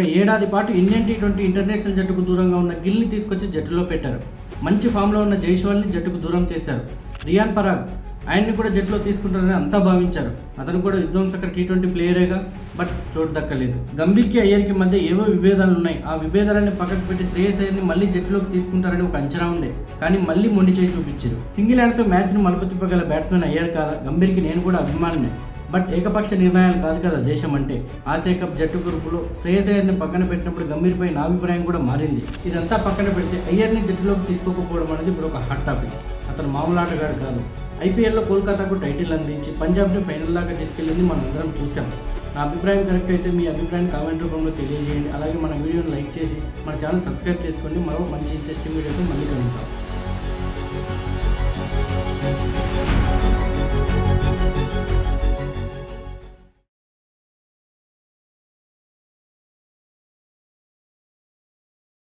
ఒక ఏడాది పాటు ఇండియన్ టీ ట్వంటీ ఇంటర్నేషనల్ జట్టుకు దూరంగా ఉన్న గిల్ని తీసుకొచ్చి జట్టులో పెట్టారు. మంచి ఫామ్లో ఉన్న జైస్వాల్ని జట్టుకు దూరం చేశారు. రియాన్ పరాగ్ ఆయన్ని కూడా జట్టులో తీసుకుంటారని అంతా భావించారు. అతను కూడా విధ్వంసక టీ ట్వంటీ ప్లేయరేగా బట్ చోటు దక్కలేదు. గంభీర్కి అయ్యర్కి మధ్య ఏవో విభేదాలు ఉన్నాయి. ఆ విభేదాలన్నీ పక్కకు పెట్టి శ్రేయస్ అయ్యర్ని మళ్ళీ జట్టులోకి తీసుకుంటారని ఒక అంచనా ఉంది. కానీ మళ్ళీ మొండి చేయి చూపించారు. సింగిల్ హ్యాండ్తో మ్యాచ్ను మలుపు తిప్పగల బ్యాట్స్మెన్ అయ్యారు కాదా? గంభీర్కి నేను కూడా అభిమానినే. బట్ ఏకపక్ష నిర్ణయాలు కాదు కదా దేశం అంటే. ఆసియా కప్ జట్టు గ్రూపులో శ్రేయస్ అయ్యర్ని పక్కన పెట్టినప్పుడు గంభీర్పై నా అభిప్రాయం కూడా మారింది. ఇదంతా పక్కన పెడితే అయ్యర్ని జట్టులోకి తీసుకోకపోవడం అనేది ఇప్పుడు ఒక హాట్ టాపిక్. అతను మామూలు ఆటగాడు కాదు. ఐపీఎల్లో కోల్కతాకు టైటిల్ అందించి పంజాబ్ని ఫైనల్ దాకా తీసుకెళ్ళింది మనం అందరం చూసాం నా అభిప్రాయం కరెక్ట్ అయితే మీ అభిప్రాయం కామెంట్ రూపంలో తెలియజేయండి. అలాగే మన వీడియోని లైక్ చేసి మన ఛానల్ సబ్స్క్రైబ్ చేసుకోండి. మరో మంచి ఇంట్రెస్టింగ్ వీడియోతో మళ్ళీ కలుగుతాం